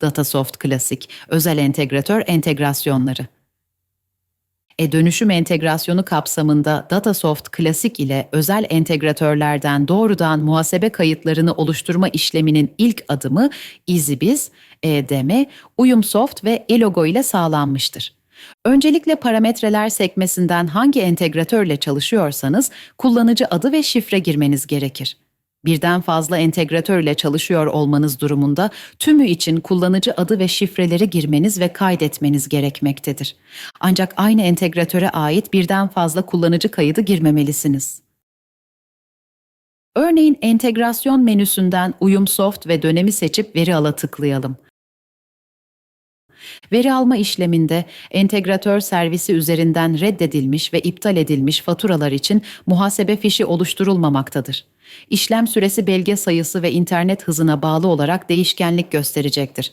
Datasoft Klasik, özel entegratör entegrasyonları. E-dönüşüm entegrasyonu kapsamında Datasoft Klasik ile özel entegratörlerden doğrudan muhasebe kayıtlarını oluşturma işleminin ilk adımı EasyBiz, EDM, UyumSoft ve eLogo ile sağlanmıştır. Öncelikle parametreler sekmesinden hangi entegratörle çalışıyorsanız kullanıcı adı ve şifre girmeniz gerekir. Birden fazla entegratör ile çalışıyor olmanız durumunda tümü için kullanıcı adı ve şifreleri girmeniz ve kaydetmeniz gerekmektedir. Ancak aynı entegratöre ait birden fazla kullanıcı kaydı girmemelisiniz. Örneğin entegrasyon menüsünden UyumSoft ve dönemi seçip veri ala tıklayalım. Veri alma işleminde entegratör servisi üzerinden reddedilmiş ve iptal edilmiş faturalar için muhasebe fişi oluşturulmamaktadır. İşlem süresi belge sayısı ve internet hızına bağlı olarak değişkenlik gösterecektir.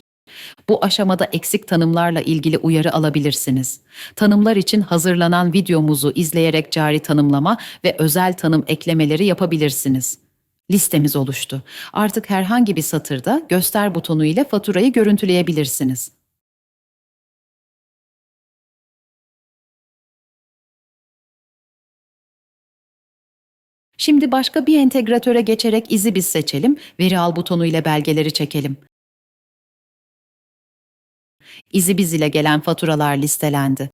Bu aşamada eksik tanımlarla ilgili uyarı alabilirsiniz. Tanımlar için hazırlanan videomuzu izleyerek cari tanımlama ve özel tanım eklemeleri yapabilirsiniz. Listemiz oluştu. Artık herhangi bir satırda göster butonu ile faturayı görüntüleyebilirsiniz. Şimdi başka bir entegratöre geçerek izi biz seçelim, veri al butonu ile belgeleri çekelim. İzi biz ile gelen faturalar listelendi.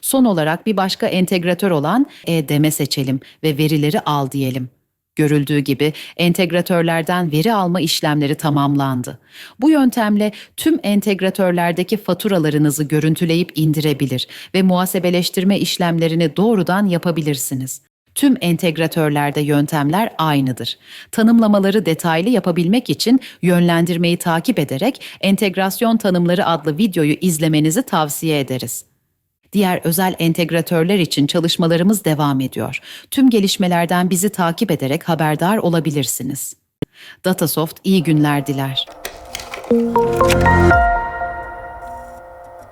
Son olarak bir başka entegratör olan EDM seçelim ve verileri al diyelim. Görüldüğü gibi entegratörlerden veri alma işlemleri tamamlandı. Bu yöntemle tüm entegratörlerdeki faturalarınızı görüntüleyip indirebilir ve muhasebeleştirme işlemlerini doğrudan yapabilirsiniz. Tüm entegratörlerde yöntemler aynıdır. Tanımlamaları detaylı yapabilmek için yönlendirmeyi takip ederek Entegrasyon Tanımları adlı videoyu izlemenizi tavsiye ederiz. Diğer özel entegratörler için çalışmalarımız devam ediyor. Tüm gelişmelerden bizi takip ederek haberdar olabilirsiniz. Datasoft iyi günler diler.